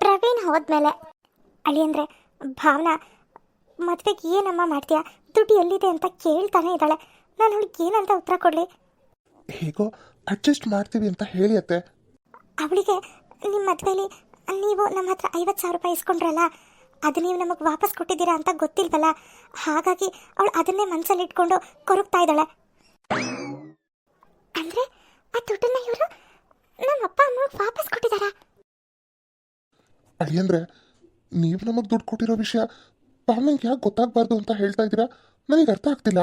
ಪ್ರವೀಣ್ ಹೋದ್ಮೇಲೆ ಅಳಿಯಂದ್ರೆ ಭಾವನಾ ಮದುವೆಗೆ ಏನಮ್ಮ ಮಾಡ್ತೀಯಾ? ದುಡ್ಡು ಎಲ್ಲಿದೆ ಅಂತ ಕೇಳ್ತಾನೆ ಇದ್ದಾಳೆ. ನಾನು ಅವಳಿಗೆ ಏನಂತ ಉತ್ತರ ಕೊಡಲಿ? ಹೇಗೋ ಅಡ್ಜಸ್ಟ್ ಮಾಡ್ತೀವಿ ಅಂತ ಹೇಳಿ ಅತ್ತೆ ಅವಳಿಗೆ ನಿಮ್ಮ ಮದುವೆಯಲ್ಲಿ ನೀವು ನಮ್ಮ ಹತ್ರ ಐವತ್ತು ಸಾವಿರ ರೂಪಾಯಿ ಇಸ್ಕೊಂಡ್ರಲ್ಲ ಅದು ನೀವು ನಮಗೆ ವಾಪಸ್ ಕೊಟ್ಟಿದ್ದೀರಾ ಅಂತ ಗೊತ್ತಿಲ್ವಲ್ಲ? ಹಾಗಾಗಿ ಅವಳು ಅದನ್ನೇ ಮನಸ್ಸಲ್ಲಿ ಇಟ್ಕೊಂಡು ಕೊರಗ್ತಾ ಇದ್ದಾಳೆ. ಅಂದರೆ ಆ ದುಡ್ಡನ್ನ ಇವರು ನಮ್ಮ ಅಪ್ಪ ಅಮ್ಮ ವಾಪಸ್ ಅಳಿಯಂದ್ರೆ ನೀವು ನಮಗೆ ದುಡ್ಡು ಕೊಟ್ಟಿರೋ ವಿಷಯ ಪಾವನಂಗೆ ಯಾಕೆ ಗೊತ್ತಾಗಬಾರ್ದು ಅಂತ ಹೇಳ್ತಾ ಇದ್ದೀರಾ? ನನಗೆ ಅರ್ಥ ಆಗ್ತಿಲ್ಲ.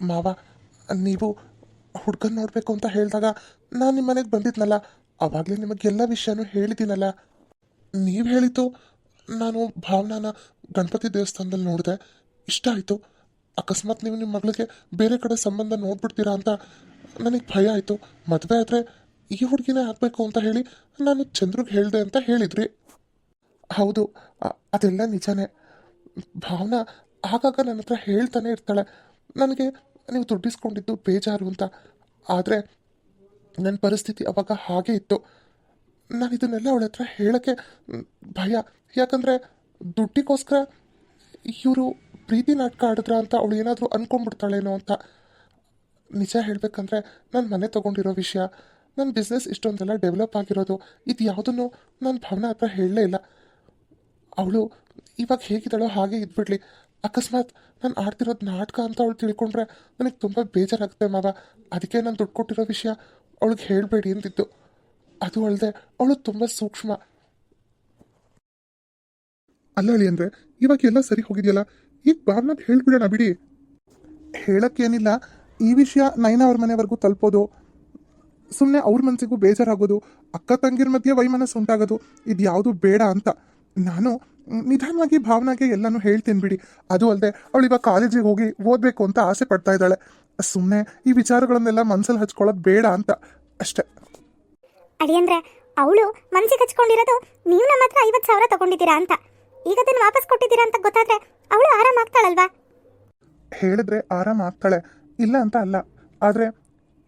ಮಾವ, ನೀವು ಹುಡ್ಗನ್ ನೋಡಬೇಕು ಅಂತ ಹೇಳಿದಾಗ ನಾನು ನಿಮ್ಮ ಮನೆಗೆ ಬಂದಿದ್ನಲ್ಲ, ಅವಾಗಲೇ ನಿಮಗೆಲ್ಲ ವಿಷಯನೂ ಹೇಳಿದ್ದೀನಲ್ಲ. ನೀವು ಹೇಳಿದ್ದು ನಾನು ಭಾವನಾನ ಗಣಪತಿ ದೇವಸ್ಥಾನದಲ್ಲಿ ನೋಡಿದೆ. ಇಷ್ಟ ಆಯಿತು. ಅಕಸ್ಮಾತ್ ನೀವು ನಿಮ್ಮ ಮಗಳಿಗೆ ಬೇರೆ ಕಡೆ ಸಂಬಂಧ ನೋಡ್ಬಿಡ್ತೀರಾ ಅಂತ ನನಗೆ ಭಯ ಆಯಿತು. ಮದುವೆ ಆದರೆ ಈ ಹುಡುಗಿನೇ ಆಗಬೇಕು ಅಂತ ಹೇಳಿ ನಾನು ಚಂದ್ರಿಗೆ ಹೇಳಿದೆ ಅಂತ ಹೇಳಿದ್ರಿ. ಹೌದು ಅದೆಲ್ಲ ನಿಜಾನೇ. ಭಾವನಾ ಆಗಾಗ ನನ್ನ ಹತ್ರ ಹೇಳ್ತಾನೆ ಇರ್ತಾಳೆ. ನನಗೆ ನೀವು ದುಡ್ಡಿಸ್ಕೊಂಡಿದ್ದು ಬೇಜಾರು ಅಂತ. ಆದರೆ ನನ್ನ ಪರಿಸ್ಥಿತಿ ಅವಾಗ ಹಾಗೆ ಇತ್ತು. ನಾನು ಇದನ್ನೆಲ್ಲ ಅವಳ ಹತ್ರ ಹೇಳೋಕ್ಕೆ ಭಯ. ಯಾಕಂದರೆ ದುಡ್ಡಿಗೋಸ್ಕರ ಇವರು ಪ್ರೀತಿ ನಾಟಕ ಆಡಿದ್ರ ಅಂತ ಅವಳು ಏನಾದರೂ ಅಂದ್ಕೊಂಡ್ಬಿಡ್ತಾಳೇನೋ ಅಂತ. ನಿಜ ಹೇಳಬೇಕಂದ್ರೆ ನಾನು ಮನೆ ತೊಗೊಂಡಿರೋ ವಿಷಯ. ನನ್ನ ಬಿಸ್ನೆಸ್ ಇಷ್ಟೊಂದೆಲ್ಲ ಡೆವಲಪ್ ಆಗಿರೋದು, ಇದು ಯಾವುದನ್ನು ನನ್ನ ಭಾವನಾ ಹತ್ರ ಹೇಳಲೇ ಇಲ್ಲ. ಅವಳು ಇವಾಗ ಹೇಗಿದ್ದಾಳೋ ಹಾಗೆ ಇದ್ಬಿಡ್ಲಿ. ಅಕಸ್ಮಾತ್ ನಾನು ಆಡ್ತಿರೋದು ನಾಟಕ ಅಂತ ಅವಳು ತಿಳ್ಕೊಂಡ್ರೆ ನನಗೆ ತುಂಬ ಬೇಜಾರಾಗುತ್ತೆ ಮಾವ. ಅದಕ್ಕೆ ನಾನು ದುಡ್ಡು ಕೊಟ್ಟಿರೋ ವಿಷಯ ಅವಳಿಗೆ ಹೇಳಬೇಡಿ ಅಂತಿದ್ದು. ಅದು ಅಲ್ಲದೆ ಅವಳು ತುಂಬ ಸೂಕ್ಷ್ಮ. ಅಲ್ಲ ಅಳಿ ಅಂದರೆ, ಇವಾಗ ಎಲ್ಲ ಸರಿ ಹೋಗಿದೆಯಲ್ಲ? ಈಗ ಭಾವನಾಗ ಹೇಳ್ಬಿಡೋಣ ಬಿಡಿ. ಹೇಳಕ್ಕೇನಿಲ್ಲ. ಈ ವಿಷಯ ನೈನಾ ಅವ್ರ ಮನೆವರೆಗೂ ತಲುಪೋದು. ಸುಮ್ಮನೆ ಅವ್ರ ಮನಸ್ಸಿಗೂ ಬೇಜಾರಾಗೋದು ಅಕ್ಕ ತಂಗಿರ ಮಧ್ಯೆ ವೈಮನಸ್ಸು ಉಂಟಾಗೋದು ಇದು ಯಾವುದು ಬೇಡ ಅಂತ. ನಾನು ನಿಧಾನವಾಗಿ ಭಾವನಾಗೆ ಎಲ್ಲನೂ ಹೇಳ್ತೀನಿ ಬಿಡಿ. ಅದು ಅಲ್ಲದೆ ಅವಳು ಇವಾಗ ಕಾಲೇಜಿಗೆ ಹೋಗಿ ಓದಬೇಕು ಅಂತ ಆಸೆ ಪಡ್ತಾ ಇದ್ದಾಳೆ. ಸುಮ್ಮನೆ ಈ ವಿಚಾರಗಳನ್ನೆಲ್ಲ ಮನಸ್ಸಲ್ಲಿ ಹಚ್ಕೊಳ್ಳೋದು ಬೇಡ ಅಂತ. ಅಷ್ಟೆ. ಅಡಿಯಂದ್ರೆ ಅವಳು ಮನಸ್ಸಿಗೆ ಹಚ್ಕೊಂಡಿರೋದು ನೀವು ನಮ್ಮ ಹತ್ರ ಐವತ್ತು ಸಾವಿರ ತಗೊಂಡಿದ್ದೀರಾ ಅಂತ. ಈಗ ಅದನ್ನು ವಾಪಸ್ ಕೊಟ್ಟಿದ್ದೀರಾ ಅಂತ ಗೊತ್ತಾದ್ರೆ ಅವಳು ಆರಾಮಾಗ್ತಾಳಲ್ವಾ ಹೇಳಿದ್ರೆ ಆರಾಮ ಆಗ್ತಾಳೆ. ಇಲ್ಲ ಅಂತ ಅಲ್ಲ. ಆದರೆ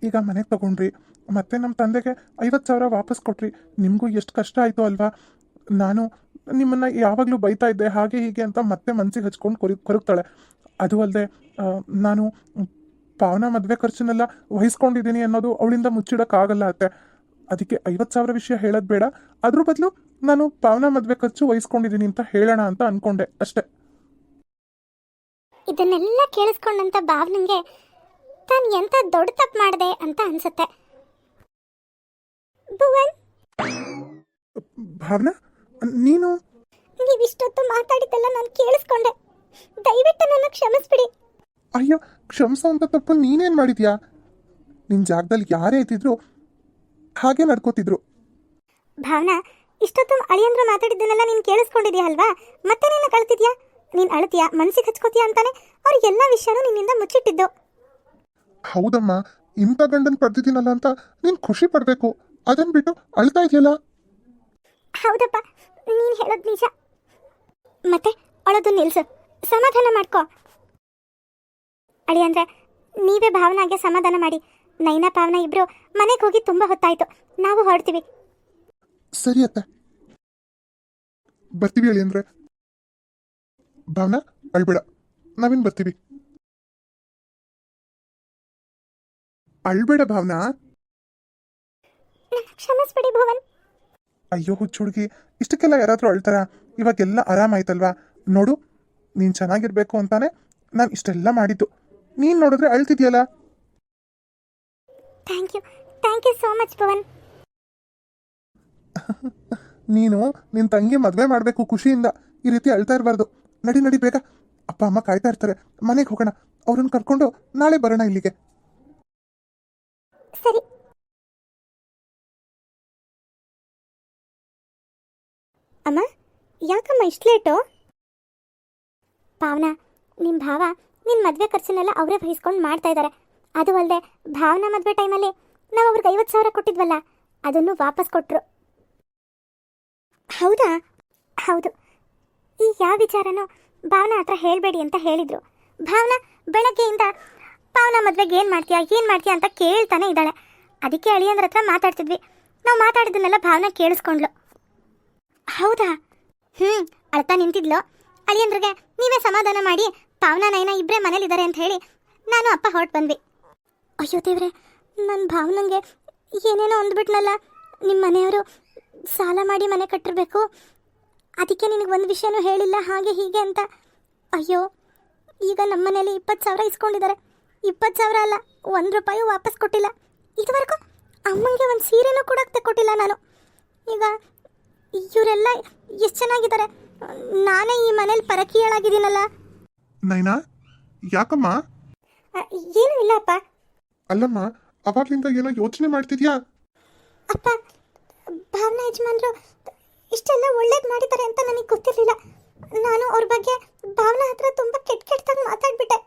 ಈಗ ಮನೆಗೆ ತಗೊಂಡ್ರಿ. ಮತ್ತೆ ನಮ್ಮ ತಂದೆಗೆ ಐವತ್ತು ಸಾವಿರ ವಾಪಸ್ ಕೊಟ್ರಿ. ನಿಮಗೂ ಎಷ್ಟು ಕಷ್ಟ ಆಯಿತು ಅಲ್ವಾ? ನಾನು ನಿಮ್ಮನ್ನು ಯಾವಾಗಲೂ ಬೈತಾ ಇದ್ದೆ, ಹಾಗೆ ಹೀಗೆ ಅಂತ ಮತ್ತೆ ಮನಸ್ಸಿಗೆ ಹಚ್ಕೊಂಡು ಕೊರಿ, ಕೊರಗ್ತಾಳೆ. ಅದು ಅಲ್ಲದೆ ನಾನು ಪಾವನ ಮದುವೆ ಖರ್ಚನ್ನೆಲ್ಲ ವಹಿಸ್ಕೊಂಡಿದ್ದೀನಿ ಅನ್ನೋದು ಅವಳಿಂದ ಮುಚ್ಚಿಡೋಕ್ಕಾಗಲ್ಲ ಅತ್ತೆ. ಅದಕ್ಕೆ ಐವತ್ತು ಸಾವಿರ ವಿಷಯ ಹೇಳೋದು ಬೇಡ. ಅದ್ರ ಬದಲು ನಾನು ಪಾವನ ಮದುವೆ ಖರ್ಚು ವಹಿಸ್ಕೊಂಡಿದ್ದೀನಿ ಅಂತ ಹೇಳೋಣ ಅಂತ ಅಂದ್ಕೊಂಡೆ ಅಷ್ಟೇ. ಇದನ್ನೆಲ್ಲ ಕೇಳಿಸ್ಕೊಂಡಂತ ಭಾವನಿಗೆ ತಾನು ಎಂತ ದೊಡ್ಡ ತಪ್ಪು ಮಾಡಿದೆ ಅಂತ ಅನ್ಸುತ್ತೆ. ಭುವನ್? ಭಾವನಾ ನೀನು? ನೀವಿಷ್ಟೊತ್ತು ಮಾತಾಡಿದ್ದೆಲ್ಲ ನಾನು ಕೇಳಿಸ್ಕೊಂಡೆ. ದಯವಿಟ್ಟು ನನ್ನ ಕ್ಷಮಿಸ್ಬಿಡಿ. ಅಯ್ಯೋ ಕ್ಷಮಿಸೋ ಅಂತ ತಪ್ಪು ನೀನೇನು ಮಾಡಿದ್ಯಾ? ನಿನ್ನ ಜಾಗದಲ್ಲಿ ಯಾರೇ ಇದ್ದಿದ್ರು ಹಾಗೆ ನಡ್ಕೋತಿದ್ರು. ಭಾವನಾ ಇಷ್ಟೊತ್ತು ಅಳಿಯಂದ್ರ ಮಾತಾಡಿದ್ದನ್ನೆಲ್ಲ ನೀನು ಕೇಳಿಸ್ಕೊಂಡಿದ್ಯಾ ಅಲ್ವಾ? ಮತ್ತೆ ನೀನು ಕಳ್ತಿದ್ಯಾ ನೀನು ಅಳ್ತೀಯಾ? ಮನ್ಸಿಗೆ ಹಚ್ಕೋತೀಯಾ ಅಂತಾನೆ ಅವ್ರ ಎಲ್ಲ ವಿಷಯನೂ ನಿನ್ನಿಂದ ಮುಚ್ಚಿಟ್ಟಿದ್ದು. ಹೌದಮ್ಮ ಇಂಥ ಗಂಡನ್ ಪಡೆದಿದ್ದೀನಲ್ಲ ಅಂತ ನೀನು ಖುಷಿ ಪಡಬೇಕು. ಅದನ್ನ ಬಿಟ್ಟು ಅಳ್ತಾ ಇದೆಯಲ್ಲ? ಹೌದಪ್ಪ ನೀನು ಹೇಳೋದು ನಿಜ. ಮತ್ತೆ ಅಳೋದು ನಿಲ್ಸು. ಸಮಾಧಾನ ಮಾಡ್ಕೋ. ಅಳಿಯಂದ್ರೆ ನೀವೇ ಭಾವನಾಗೆ ಸಮಾಧಾನ ಮಾಡಿ. ನೈನಾ ಪಾವನ ಇಬ್ರು ಮನೆಗೆ ಹೋಗಿ ತುಂಬ ಹೊತ್ತಾಯ್ತು. ನಾವು ಹೊರಡ್ತೀವಿ. ಸರಿ ಅತ್ತ. ಬರ್ತೀವಿ ಹೇಳಿ ಅಂದ್ರೆ. ಭಾವನಾ ಅಳ್ಬೇಡ. ನಾವಿನ್ ಬರ್ತೀವಿ. ಅಳ್ಬೇಡ ಭಾವನಾ. ಕ್ಷಮಿಸ್ಬಿಡಿ ಭುವನ್. ಅಯ್ಯೋ ಹುಚ್ಚು ಹುಡುಗಿ ಇಷ್ಟಕ್ಕೆಲ್ಲ ಯಾರಾದರೂ ಅಳ್ತಾರ? ಇವಾಗೆಲ್ಲ ಆರಾಮಾಯ್ತಲ್ವಾ ನೋಡು ನೀನು ಚೆನ್ನಾಗಿರ್ಬೇಕು ಅಂತಾನೆ ನಾನು ಇಷ್ಟೆಲ್ಲ ಮಾಡಿದ್ದು. ನೀನು ನೋಡಿದ್ರೆ ಅಳ್ತಿದ್ಯಲ್ಲ? Thank you thank you so much Bhuvan. ನೀನು ನಿನ್ನ ತಂಗಿ ಮದುವೆ ಮಾಡಬೇಕು ಖುಷಿಯಿಂದ. ಈ ರೀತಿ ಅಳ್ತಾ ಇರಬಾರ್ದು. ನಡಿ ನಡಿ ಬೇಗ. ಅಪ್ಪ ಅಮ್ಮ ಕಾಯ್ತಾ ಇರ್ತಾರೆ. ಮನೆಗೆ ಹೋಗೋಣ. ಅವ್ರನ್ನ ಕರ್ಕೊಂಡು ನಾಳೆ ಬರೋಣ ಇಲ್ಲಿಗೆ. ಸರಿ. ಅಮ್ಮ, ಯಾಕಮ್ಮ ಇಷ್ಟು ಲೇಟು ಭಾವನಾ ನಿಮ್ಮ ಭಾವ ನಿಮ್ಮ ಮದುವೆ ಖರ್ಚನ್ನೆಲ್ಲ ಅವರೇ ವಹಿಸ್ಕೊಂಡು ಮಾಡ್ತಾ ಇದ್ದಾರೆ ಅದು ಅಲ್ಲದೆ ಭಾವನಾ ಮದುವೆ ಟೈಮಲ್ಲಿ ನಾವು ಅವ್ರಿಗೆ ಐವತ್ತು ಸಾವಿರ ಕೊಟ್ಟಿದ್ವಲ್ಲ, ಅದನ್ನು ವಾಪಸ್ ಕೊಟ್ಟರು ಹೌದಾ? ಹೌದು. ಈ ಯಾವ ವಿಚಾರನೂ ಭಾವನಾ ಹತ್ರ ಹೇಳಬೇಡಿ ಅಂತ ಹೇಳಿದರು. ಭಾವನಾ, ಬೆಳಗ್ಗೆಯಿಂದ ಪಾವನ ಮದುವೆಗೆ ಏನು ಮಾಡ್ತೀಯಾ ಏನು ಮಾಡ್ತೀಯಾ ಅಂತ ಕೇಳ್ತಾನೆ ಇದ್ದಾಳೆ. ಅದಕ್ಕೆ ಅಳಿಯಂದ್ರ ಹತ್ರ ಮಾತಾಡ್ತಿದ್ವಿ. ನಾವು ಮಾತಾಡಿದ್ದನ್ನೆಲ್ಲ ಭಾವನಾ ಕೇಳಿಸ್ಕೊಂಡ್ಲು ಹೌದಾ? ಹ್ಞೂ ಅಳ್ತಾ ನಿಂತಿದ್ಲು. ಅಳಿಯಂದ್ರಿಗೆ ನೀವೇ ಸಮಾಧಾನ ಮಾಡಿ ಪಾವನ ನಯನ ಇಬ್ಬರೇ ಮನೇಲಿದ್ದಾರೆ ಅಂತ ಹೇಳಿ ನಾನು ಅಪ್ಪ ಹೊರಟು ಬಂದ್ವಿ. ಅಯ್ಯೋ ದೇವ್ರೆ ನನ್ನ ಭಾವನಂಗೆ ಏನೇನೋ ಅಂದ್ಬಿಟ್ನಲ್ಲ ನಿಮ್ಮ ಮನೆಯವರು ಸಾಲ ಮಾಡಿ ಮನೆ ಕಟ್ಟಿರ್ಬೇಕು. ಅದಕ್ಕೆ ನಿನಗೆ ಒಂದು ವಿಷಯನೂ ಹೇಳಿಲ್ಲ, ಹಾಗೆ ಹೀಗೆ ಅಂತ. ಅಯ್ಯೋ, ಈಗ ನಮ್ಮ ಮನೇಲಿ ಇಪ್ಪತ್ತು ಸಾವಿರ ಇಸ್ಕೊಂಡಿದ್ದಾರೆ. ಇಪ್ಪತ್ತು ಸಾವಿರ ಅಲ್ಲ, ಒಂದು ರೂಪಾಯಿ ವಾಪಸ್ ಕೊಟ್ಟಿಲ್ಲ. ಇದುವರೆಗೂ ಅಮ್ಮಂಗೆ ಒಂದು ಸೀರೆನೂ ಕೂಡ ಕೊಟ್ಟಿಲ್ಲ ನಾನು. ಈಗ ಇವರೆಲ್ಲ ಎಷ್ಟು ಚೆನ್ನಾಗಿದ್ದಾರೆ. ನಾನೇ ಈ ಮನೇಲಿ ಪರಕೀಯಳಾಗಿದ್ದೀನಲ್ಲ. ನೈನಾ ಯಾಕಮ್ಮ? ಏನೂ ಇಲ್ಲ ಅಪ್ಪ ಅಲ್ಲಮ್ಮ ಅವಾಗ್ಲಿಂದ ಏನೋ ಯೋಚನೆ ಮಾಡ್ತಿದ್ಯಾ? ಅಪ್ಪ ಭಾವನಾ ಯಜಮಾನ್ರು ಇಷ್ಟೆಲ್ಲ ಒಳ್ಳೇದು ಮಾಡಿದ್ದಾರೆ ಅಂತ ನನಗೆ ಗೊತ್ತಿರಲಿಲ್ಲ. ನಾನು ಅವ್ರ ಬಗ್ಗೆ ಭಾವನಾ ಹತ್ರ ತುಂಬ ಕೆಟ್ಟ ಕೆಟ್ಟದಾಗಿ ಮಾತಾಡ್ಬಿಟ್ಟೆ.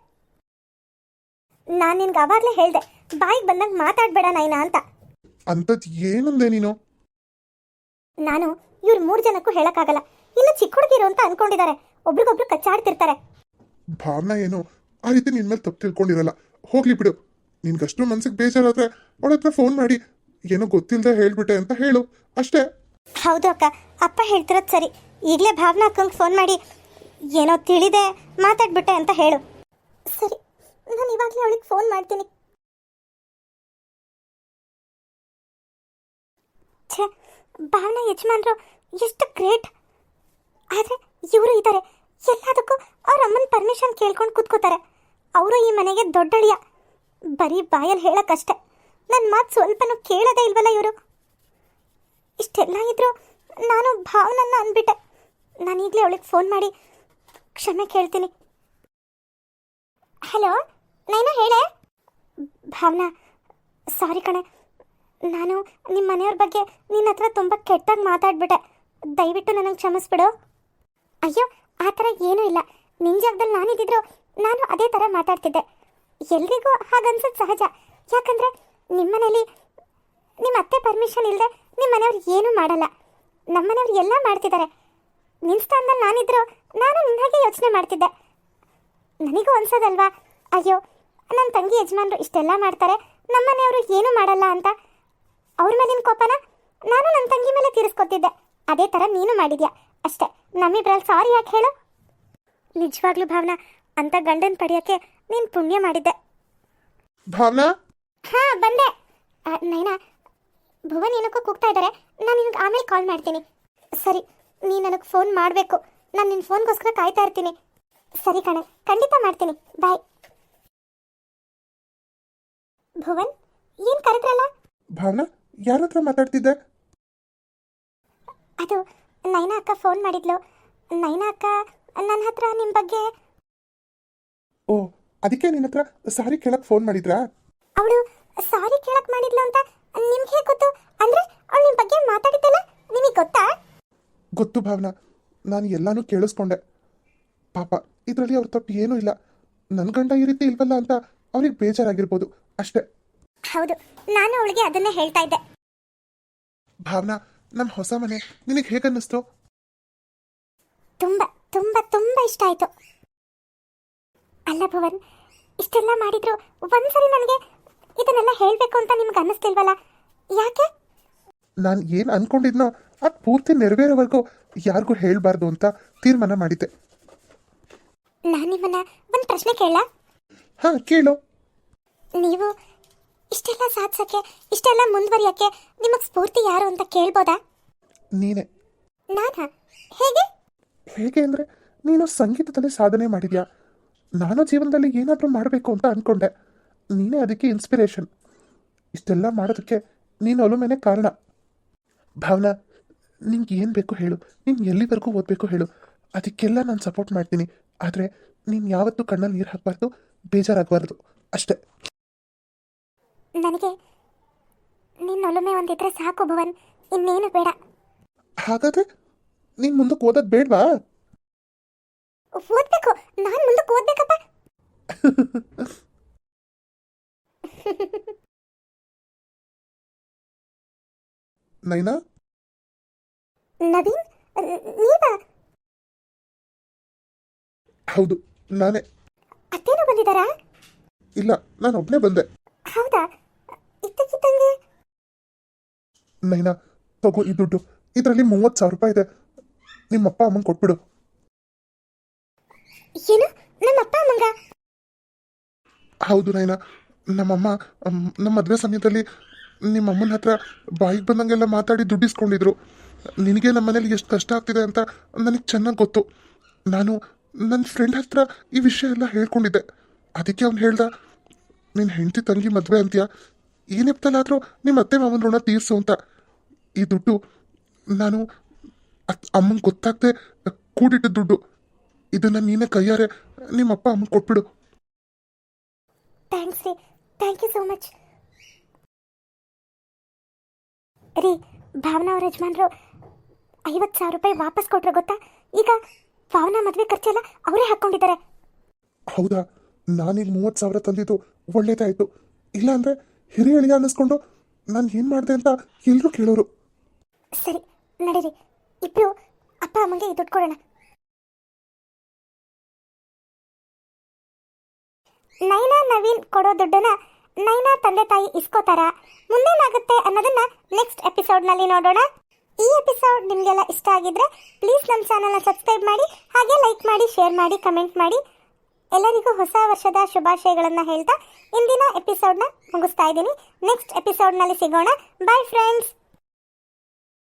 ನಾನು ನಿನ್ಗೆ ಅವಾಗಲೇ ಹೇಳಿದೆ ಬಾಯಿಗೆ ಬಂದಾಗ ಮಾತಾಡಬೇಡ ನೈನಾ ಅಂತ. ಅಂಥದ್ದು ಏನಂದೆ ನೀನು? ನಾನು ಇವ್ರು ಮೂರು ಜನಕ್ಕೂ ಹೇಳಕ್ಕಾಗಲ್ಲ. ಇನ್ನು ಚಿಕ್ಕ ಹುಡುಗಿರು ಅಂತ ಅನ್ಕೊಂಡಿದ್ದಾರೆ. ಒಬ್ರಿಗೊಬ್ರು ಕಚ್ಚಾಡ್ತಿರ್ತಾರೆ. ಭಾವನಾ ಏನು? ಆ ರೀತಿ ನಿನ್ ಮೇಲೆ ತಪ್ಪು ತಿಳ್ಕೊಂಡಿರಲ್ಲ. ಹೋಗ್ಲಿ ಬಿಡು. ನಿನ್ಗಷ್ಟು ಮನ್ಸಿಗೆ ಬೇಜಾರಾದ್ರೆ ಅವಳ ಹತ್ರ ಫೋನ್ ಮಾಡಿ. ಏನೋ ಗೊತ್ತಿಲ್ಲದೆ ಹೇಳ್ಬಿಟ್ಟೆ ಅಂತ ಹೇಳು. ಅಷ್ಟೇ. ಹೌದು ಅಕ್ಕ. ಅಪ್ಪ ಹೇಳ್ತಿರೋದು ಸರಿ. ಈಗಲೇ ಭಾವನಾ ಅಕ್ಕಂಗೆ ಫೋನ್ ಮಾಡಿ ಏನೋ ತಿಳಿದೆ ಮಾತಾಡ್ಬಿಟ್ಟೆ ಅಂತ ಹೇಳು. ಸರಿ. ನಾನು ಇವಾಗಲೇ ಅವಳಿಗೆ ಫೋನ್ ಮಾಡ್ತೀನಿ. ಛೇ, ಭಾವನಾ ಯಜಮಾನ್ರು ಎಷ್ಟು ಗ್ರೇಟ್. ಆದರೆ ಇವರು ಇದ್ದಾರೆ ಎಲ್ಲದಕ್ಕೂ ಅವ್ರ ಅಮ್ಮನ ಪರ್ಮಿಷನ್ ಕೇಳ್ಕೊಂಡು ಕೂತ್ಕೋತಾರೆ. ಅವರು ಈ ಮನೆಗೆ ದೊಡ್ಡಳಿಯ. ಬರೀ ಬಾಯಲ್ಲಿ ಹೇಳೋಕ್ಕಷ್ಟೆ. ನನ್ನ ಮಾತು ಸ್ವಲ್ಪನೂ ಕೇಳೋದೇ ಇಲ್ವಲ್ಲ ಇವರು? ಇಷ್ಟೆಲ್ಲ ಇದ್ರು ನಾನು ಭಾವನನ್ನ ಅಂದ್ಬಿಟ್ಟೆ ನಾನು ಈಗಲೇ ಅವಳಿಗೆ ಫೋನ್ ಮಾಡಿ ಕ್ಷಮೆ ಕೇಳ್ತೀನಿ. ಹಲೋ ನೈನಾ ಹೇಳೆ? ಭಾವನಾ ಸಾರಿ ಕಣೆ. ನಾನು ನಿಮ್ಮ ಮನೆಯವ್ರ ಬಗ್ಗೆ ನಿನ್ನ ಹತ್ರ ತುಂಬ ಕೆಟ್ಟಾಗಿ ಮಾತಾಡ್ಬಿಟ್ಟೆ. ದಯವಿಟ್ಟು ನನಗೆ ಕ್ಷಮಿಸ್ಬಿಡು. ಅಯ್ಯೋ, ಆ ಥರ ಏನೂ ಇಲ್ಲ. ನಿನ್ನ ಜಾಗದಲ್ಲಿ ನಾನಿದ್ದಿದ್ರು ನಾನು ಅದೇ ಥರ ಮಾತಾಡ್ತಿದ್ದೆ. ಎಲ್ರಿಗೂ ಹಾಗನ್ಸೋದು ಸಹಜ. ಯಾಕಂದರೆ ನಿಮ್ಮನೇಲಿ ನಿಮ್ಮ ಅತ್ತೆ ಪರ್ಮಿಷನ್ ಇಲ್ಲದೆ ನಿಮ್ಮ ಮನೆಯವ್ರು ಏನೂ ಮಾಡಲ್ಲ. ನಮ್ಮ ಮನೆಯವ್ರು ಎಲ್ಲ ಮಾಡ್ತಿದ್ದಾರೆ. ನಿನ್ನ ಸ್ಥಾನದಲ್ಲಿ ನಾನಿದ್ರು ನಾನು ನಿನ್ನ ಹಾಗೆ ಯೋಚನೆ ಮಾಡ್ತಿದ್ದೆ. ನನಗೂ ಅನ್ಸೋದಲ್ವಾ? ಅಯ್ಯೋ ನನ್ನ ತಂಗಿ ಯಜಮಾನರು ಇಷ್ಟೆಲ್ಲ ಮಾಡ್ತಾರೆ. ನಮ್ಮ ಮನೆಯವರು ಏನೂ ಮಾಡಲ್ಲ ಅಂತ ಅವ್ರ ಮೇಲಿನ ಕೋಪನ ನಾನು ನನ್ನ ತಂಗಿ ಮೇಲೆ ತೀರಿಸ್ಕೊತಿದ್ದೆ. ಅದೇ ಥರ ನೀನು ಮಾಡಿದ್ಯಾ? ಅಷ್ಟೇ. ನಮ್ಮಿಬ್ರಲ್ಲಿ ಸಾರಿ ಯಾಕೆ ಹೇಳು? ನಿಜವಾಗ್ಲೂ ಭಾವನಾ ಅಂತ ಗಂಡನ ಪಡೆಯೋಕ್ಕೆ ನೀನು ಪುಣ್ಯ ಮಾಡಿದ್ದೆ. ಭಾವನಾ? ಹಾ ಬಂದೆ. ಆ, ನೈನಾ ಭುವನ್ ಏನಕ್ಕೋ ಕೂಗ್ತಾ ಇದ್ದಾರೆ ನಾನು ನಿನಗೆ ಆಮೇಲೆ ಕಾಲ್ ಮಾಡ್ತೀನಿ. ಸರಿ ನೀನು ನನಗೆ ಫೋನ್ ಮಾಡಬೇಕು. ನಾನು ನಿನ್ನ ಫೋನ್ಗೋಸ್ಕರ ಕಾಯ್ತಾ ಇರ್ತೀನಿ. ಸರಿ ಕಣೆ ಖಂಡಿತ ಮಾಡ್ತೀನಿ. ಬಾಯ್ ಭುವನ್ ಏನು ಕರೆದ್ರಲ್ಲ? ಭಾವನಾ? ಯಾರ ಹತ್ರ ಮಾತಾಡ್ತಿದ್ದೆ? ಅದು ನೈನಾ ಅಕ್ಕ ಫೋನ್ ಮಾಡಿದ್ಲು. ನೈನಾ ಅಕ್ಕ ನನ್ನ ಹತ್ರ ನಿಮ್ಮ ಬಗ್ಗೆ ಓ ಅದಕ್ಕೆ ನಿನ್ನ ಹತ್ರ ಸಾರಿ ಕೇಳಕ್ ಫೋನ್ ಮಾಡಿದ್ರಾ? ಅವಳು ಸಾರಿ ಕೇಳಕ್ ಮಾಡಿದ್ಲು ಅಂತ ನಿಮ್ಗೆ ಹೇಗೆ ಗೊತ್ತು? ಅಂದ್ರೆ ಅವಳು ನಿಮ್ಮ ಬಗ್ಗೆ ಮಾತಾಡಿದ್ದಲ್ಲ ನಿಮಗೆ ಗೊತ್ತಾ? ಗೊತ್ತು ಭಾವನಾ ನಾನು ಎಲ್ಲಾನು ಕೇಳಿಸ್ಕೊಂಡೆ. ಪಾಪ ಇದರಲ್ಲಿ ಅವ್ರ ತಪ್ಪು ಏನೂ ಇಲ್ಲ. ನನ್ನ ಗಂಡ ಈ ರೀತಿ ಇಲ್ವಲ್ಲ ಅಂತ ಅವ್ರಿಗೆ ಬೇಜಾರಾಗಿರ್ಬೋದು. ಅಷ್ಟೇ. ಹೌದು ನಾನು ಅವಳಿಗೆ ಅದನ್ನೇ ಹೇಳ್ತಾ ಇದ್ದೆ. ಭಾವನಾ ನಮ್ಮ ಹೊಸ ಮನೆ ನಿನಗೆ ಹೇಗನ್ನಿಸ್ತು? ತುಂಬಾ ತುಂಬಾ ತುಂಬಾ ಇಷ್ಟ ಆಯ್ತು. ಅಲ್ಲ ಭುವನ್ ಇಷ್ಟೆಲ್ಲ ಮಾಡಿದ್ರು ಒಂದ್ಸರಿ ನನಗೆ ಇದನ್ನೆಲ್ಲ ಹೇಳಬೇಕು ಅಂತ ನಿಮ್ಗೆ ಅನ್ನಿಸ್ತಿಲ್ವಲ್ಲ? ಯಾಕೆ? ನಾನು ಏನು ಅನ್ಕೊಂಡಿದ್ನೋ ಅದು ಪೂರ್ತಿ ನೆರವೇರೋವರೆಗೂ ಯಾರಿಗೂ ಹೇಳಬಾರ್ದು ಅಂತ ತೀರ್ಮಾನ ಮಾಡಿದ್ದೆ. ನಾನು ನಿಮ್ಮನ್ನ ಒಂದು ಪ್ರಶ್ನೆ ಕೇಳ ಹಾ ಕೇಳು. ನೀವು ಇಷ್ಟೆಲ್ಲ ಸಾಧಿಸೋಕ್ಕೆ ಇಷ್ಟೆಲ್ಲ ಮುಂದುವರಿಯಕ್ಕೆ ನಿಮಗೆ ಸ್ಫೂರ್ತಿ ಯಾರು ಅಂತ ಕೇಳ್ಬೋದಾ? ನೀನೇ. ನಾನಾ? ಹೇಗೆ? ಹೇಗೆ ಅಂದರೆ ನೀನು ಸಂಗೀತದಲ್ಲಿ ಸಾಧನೆ ಮಾಡಿದ್ಯಾ? ನಾನು ಜೀವನದಲ್ಲಿ ಏನಾದರೂ ಮಾಡಬೇಕು ಅಂತ ಅಂದ್ಕೊಂಡೆ ನೀನೇ ಅದಕ್ಕೆ ಇನ್ಸ್ಪಿರೇಷನ್ ಇಷ್ಟೆಲ್ಲ ಮಾಡೋದಕ್ಕೆ ನೀನು ಒಲುಮೆನೆ ಕಾರಣ. ಭಾವನಾ ನಿಂಗೆ ಏನು ಬೇಕು ಹೇಳು. ನೀನು ಎಲ್ಲಿವರೆಗೂ ಓದಬೇಕು ಹೇಳು. ಅದಕ್ಕೆಲ್ಲ ನಾನು ಸಪೋರ್ಟ್ ಮಾಡ್ತೀನಿ. ಆದರೆ ನೀನು ಯಾವತ್ತೂ ಕಣ್ಣಲ್ಲಿ ನೀರು ಹಾಕಬಾರ್ದು ಬೇಜಾರಾಗಬಾರ್ದು. ಅಷ್ಟೇ. ನನಗೆ ನಿನ್ನ ಒಲುಮೆ ಒಂದಿದ್ರೆ ಸಾಕು ಭುವನ್. ಇನ್ನೇನು ಬೇಡ. ಹಾಗಾದ್ರೆ ನೀನು ಮುಂದಕ್ಕೆ ಓದೋದು ಬೇಡವಾ? ಓದ್ಬೇಕು. ನಾನು ಮುಂದಕ್ಕೆ ಓದ್ಬೇಕಪ್ಪ. ನೈನಾ? ನವೀನ್ ನೀ ನೀವಾ ಹೌದು ನಾನೇ. ಅತ್ತೇನು ಬಂದಿದ್ದಾರಾ? ಇಲ್ಲ ನಾನು ಒಬ್ಬನೇ ಬಂದೆ. ಹೌದಾ? ಇದ್ದಕ್ಕಿದ್ದಂಗೆ? ನೈನಾ ತಗೋ ಈ ದುಡ್ಡು. ಇದರಲ್ಲಿ ಮೂವತ್ತು ಸಾವಿರ ರೂಪಾಯಿ ಇದೆ. ನಿಮ್ಮ ಅಪ್ಪ ಅಮ್ಮಂಗೆ ಕೊಟ್ಬಿಡು. ಏನು? ನಮ್ಮ ಅಪ್ಪ ಅಮ್ಮಂಗ? ಹೌದು ನೈನಾ. ನಮ್ಮಮ್ಮ ನಮ್ಮ ಮದುವೆ ಸಮಯದಲ್ಲಿ ನಿಮ್ಮ ಅಮ್ಮನ ಹತ್ರ ಬಾಯಿಗೆ ಬಂದಂಗೆಲ್ಲ ಮಾತಾಡಿ ದುಡ್ಡಿಸ್ಕೊಂಡಿದ್ರು ನಿನಗೆ ನಮ್ಮ ಮನೇಲಿ ಎಷ್ಟು ಕಷ್ಟ ಆಗ್ತಿದೆ ಅಂತ ನನಗೆ ಚೆನ್ನಾಗಿ ಗೊತ್ತು. ನಾನು ನನ್ನ ಫ್ರೆಂಡ್ ಹತ್ರ ಈ ವಿಷಯ ಎಲ್ಲ ಹೇಳ್ಕೊಂಡಿದ್ದೆ. ಅದಕ್ಕೆ ಅವ್ನು ಹೇಳ್ದ ನಿನ್ನ ಹೆಂಡತಿ ತಂಗಿ ಮದುವೆ ಅಂತೀಯ? ಈ ನೆಪದಲ್ಲಾದರೂ ನಿಮ್ಮ ಅತ್ತೆ ಮಾವನ ಋಣ ತೀರಿಸು ಅಂತ. ಈ ದುಡ್ಡು ನಾನು ಅಮ್ಮಂಗೆ ಗೊತ್ತಾಗದೆ ಕೂಡಿಟ್ಟ ದುಡ್ಡು. ಇದನ್ನು ನೀನೇ ಕೈಯಾರೆ ನಿಮ್ಮಪ್ಪ ಅಮ್ಮ ಕೊಟ್ಬಿಡು. ಥ್ಯಾಂಕ್ಸ್ ರೀ. Thank you so much. ರೀ ಭಾವನಾ ಅವ್ರ ಯಜಮಾನ್ರು ಐವತ್ತು ಸಾವಿರ ರೂಪಾಯಿ ವಾಪಸ್ ಕೊಟ್ರು ಗೊತ್ತಾ? ಈಗ ಭಾವನಾ ಮದುವೆ ಖರ್ಚೆಲ್ಲ ಅವರೇ ಹಾಕ್ಕೊಂಡಿದ್ದಾರೆ ಹೌದಾ? ನಾನೀಗ ಮೂವತ್ತು ಸಾವಿರ ತಂದಿದ್ದು ಒಳ್ಳೇದಾಯಿತು. ಹಿರಿಯ ಅಳಿಯ ಅನ್ನಿಸ್ಕೊಂಡು ನಾನು ಏನು ಮಾಡಿದೆ ಅಂತ ಎಲ್ಲರೂ ಕೇಳೋರು. ಸರಿ, ನಡೀರಿ. ಇಬ್ರು ಅಪ್ಪ ಅಮ್ಮಂಗೆ ದುಡ್ಡು ಕೊಡೋಣ. ನೈನಾ, ನವೀನ್ ಕೊಡೋ ದುಡ್ಡನ್ನ ನೈನಾ ತಂದೆ ತಾಯಿ ಇಸ್ಕೋತಾರ? ಮುಂದೇನಾಗುತ್ತೆ ಅನ್ನೋದನ್ನ ನೆಕ್ಸ್ಟ್ ಎಪಿಸೋಡ್ನಲ್ಲಿ ನೋಡೋಣ. ಈ ಎಪಿಸೋಡ್ ನಿಮಗೆಲ್ಲ ಇಷ್ಟ ಆಗಿದ್ರೆ ಪ್ಲೀಸ್ ನಮ್ಮ ಚಾನಲ್ನ ಸಬ್ಸ್ಕ್ರೈಬ್ ಮಾಡಿ, ಹಾಗೆ ಲೈಕ್ ಮಾಡಿ ಶೇರ್ ಮಾಡಿ ಕಮೆಂಟ್ ಮಾಡಿ. ಎಲ್ಲರಿಗೂ ಹೊಸ ವರ್ಷದ ಶುಭಾಶಯಗಳನ್ನು ಹೇಳ್ತಾ ಇಂದಿನ ಎಪಿಸೋಡ್ನ ಮುಗಿಸ್ತಾ ಇದ್ದೀನಿ. ನೆಕ್ಸ್ಟ್ ಎಪಿಸೋಡ್ನಲ್ಲಿ ಸಿಗೋಣ. By friends